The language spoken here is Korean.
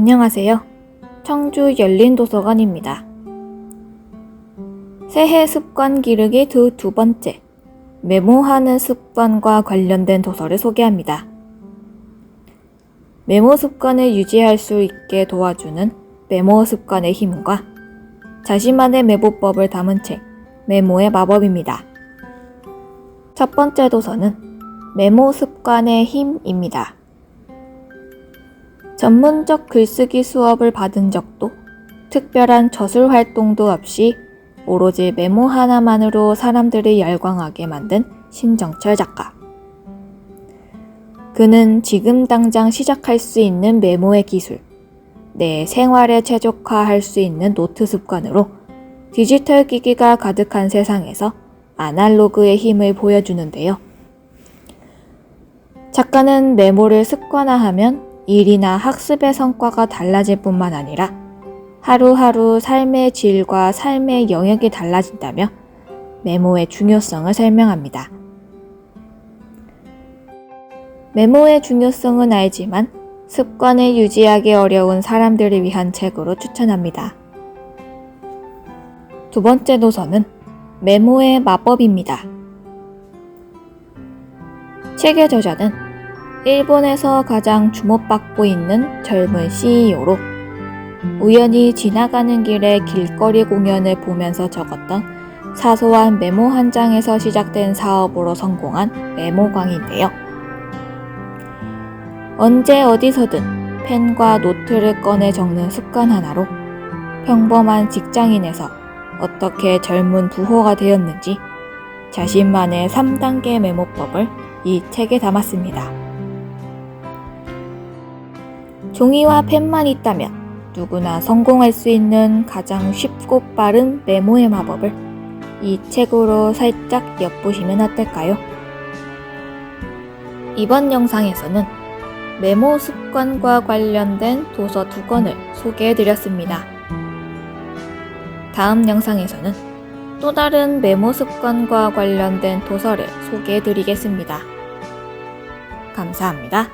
안녕하세요. 청주 열린 도서관입니다. 새해 습관 기르기 두 두 번째. 메모하는 습관과 관련된 도서를 소개합니다. 메모 습관을 유지할 수 있게 도와주는 메모 습관의 힘과 자신만의 메모법을 담은 책, 메모의 마법입니다. 첫 번째 도서는 메모 습관의 힘입니다. 전문적 글쓰기 수업을 받은 적도 특별한 저술 활동도 없이 오로지 메모 하나만으로 사람들을 열광하게 만든 신정철 작가. 그는 지금 당장 시작할 수 있는 메모의 기술, 내 생활에 최적화할 수 있는 노트 습관으로 디지털 기기가 가득한 세상에서 아날로그의 힘을 보여주는데요. 작가는 메모를 습관화하면 일이나 학습의 성과가 달라질 뿐만 아니라 하루하루 삶의 질과 삶의 영역이 달라진다며 메모의 중요성을 설명합니다. 메모의 중요성은 알지만 습관을 유지하기 어려운 사람들을 위한 책으로 추천합니다. 두 번째 도서는 메모의 마법입니다. 책의 저자는 일본에서 가장 주목받고 있는 젊은 CEO로 우연히 지나가는 길에 길거리 공연을 보면서 적었던 사소한 메모 한 장에서 시작된 사업으로 성공한 메모광인데요. 언제 어디서든 펜과 노트를 꺼내 적는 습관 하나로 평범한 직장인에서 어떻게 젊은 부호가 되었는지 자신만의 3단계 메모법을 이 책에 담았습니다. 종이와 펜만 있다면 누구나 성공할 수 있는 가장 쉽고 빠른 메모의 마법을 이 책으로 살짝 엿보시면 어떨까요? 이번 영상에서는 메모 습관과 관련된 도서 두 권을 소개해 드렸습니다. 다음 영상에서는 또 다른 메모 습관과 관련된 도서를 소개해 드리겠습니다. 감사합니다.